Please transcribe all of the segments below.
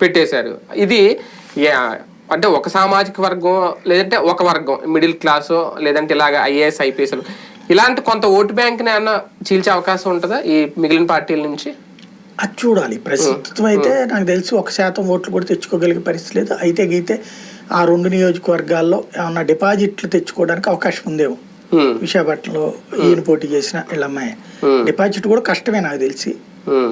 పెట్టేశారు. ఇది అంటే ఒక సామాజిక వర్గం లేదంటే ఒక వర్గం మిడిల్ క్లాస్ లేదంటే ఇలాగ ఐఏఎస్ ఐపీఎస్ ఇలాంటి కొంత ఓటు బ్యాంక్ ఏమన్నా చీల్చే అవకాశం ఉంటుందా ఈ మిగిలిన పార్టీల నుంచి? అది చూడాలి. ప్రస్తుతం అయితే నాకు తెలిసి ఒక శాతం ఓట్లు కూడా తెచ్చుకోగలిగే పరిస్థితి లేదు. అయితే గీతే ఆ రెండు నియోజకవర్గాల్లో ఏమన్నా డిపాజిట్లు తెచ్చుకోవడానికి అవకాశం ఉందేమో. విశాఖపట్నంలో ఈయన పోటీ చేసిన వీళ్ళ అమ్మాయి. డిపాజిట్ కూడా కష్టమే నాకు తెలిసి.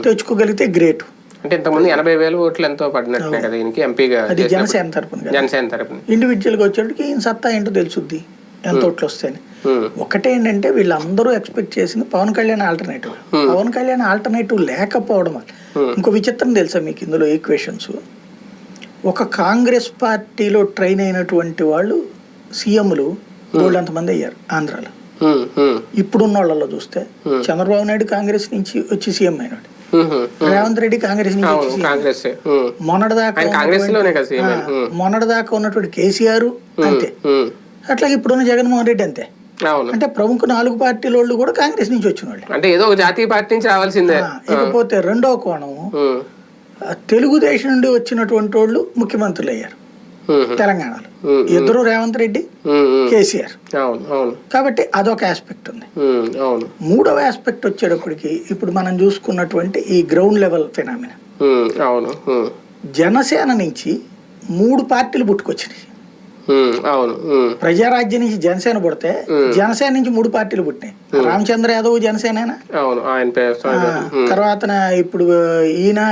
తెచ్చుకోగలిగితే గ్రేట్. అంటే ఇంతకుముందు ఎనభై వేల ఓట్లు ఎంతో పడినట్టునే కదా ఈయనకి ఎంపీగా అది జనసేన తరపున జనసేన తరపున. ఇండివిజువల్గా వచ్చేటికి ఈయన సత్తా ఏంటో తెలుసుద్ది. ఎంత ఓట్లు వస్తాయని. హ్మ్, ఒకటేంటంటే వీళ్ళందరూ ఎక్స్పెక్ట్ చేసింది పవన్ కళ్యాణ్ ఆల్టర్నేటివ్ పవన్ కళ్యాణ్ ఆల్టర్నేటివ్ లేకపోవడం ఇంకో విచిత్రం తెలుసా మీకు ఇందులో ఈక్వేషన్స్ ఒక కాంగ్రెస్ పార్టీలో ట్రైన్ అయినటువంటి వాళ్ళు సీఎంలు బోల్డ్ అంతమంది అయ్యారు ఆంధ్రాలో. ఇప్పుడున్న వాళ్ళలో చూస్తే చంద్రబాబు నాయుడు కాంగ్రెస్ నుంచి వచ్చి సీఎం అయినాడు. రేవంత్ రెడ్డి కాంగ్రెస్ నుంచి కాంగ్రెస్. మొన్నటిదాకా మొన్నటిదాకా ఉన్నటువంటి కేసీఆర్ అంతే. అట్లాగే ఇప్పుడున్న జగన్మోహన్ రెడ్డి అంతే. అంటే ప్రముఖ నాలుగు పార్టీల వాళ్ళు కూడా కాంగ్రెస్ నుంచి వచ్చిన వాళ్ళు. అంటే ఏదో ఒక జాతీయ పార్టీ నుంచి రావాల్సిందే. ఇకపోతే రెండో కోణం తెలుగుదేశం నుండి వచ్చినటువంటి వాళ్ళు ముఖ్యమంత్రులు అయ్యారు తెలంగాణలో. ఇద్దరు రేవంత్ రెడ్డి. కేసీఆర్. కాబట్టి అదొక ఆస్పెక్ట్ ఉంది. మూడవ ఆస్పెక్ట్ వచ్చేటప్పటికి ఇప్పుడు మనం చూసుకున్నటువంటి ఈ గ్రౌండ్ లెవెల్ ఫెనామిన అవును జనసేన నుంచి మూడు పార్టీలు పుట్టుకొచ్చినాయి. అవును ప్రజారాజ్యం నుంచి జనసేన పుడితే జనసేన నుంచి మూడు పార్టీలు పుట్టినాయి. రామచంద్ర యాదవ్ జనసేన అవును ఆయన పేరు తర్వాత ఇప్పుడు ఈయన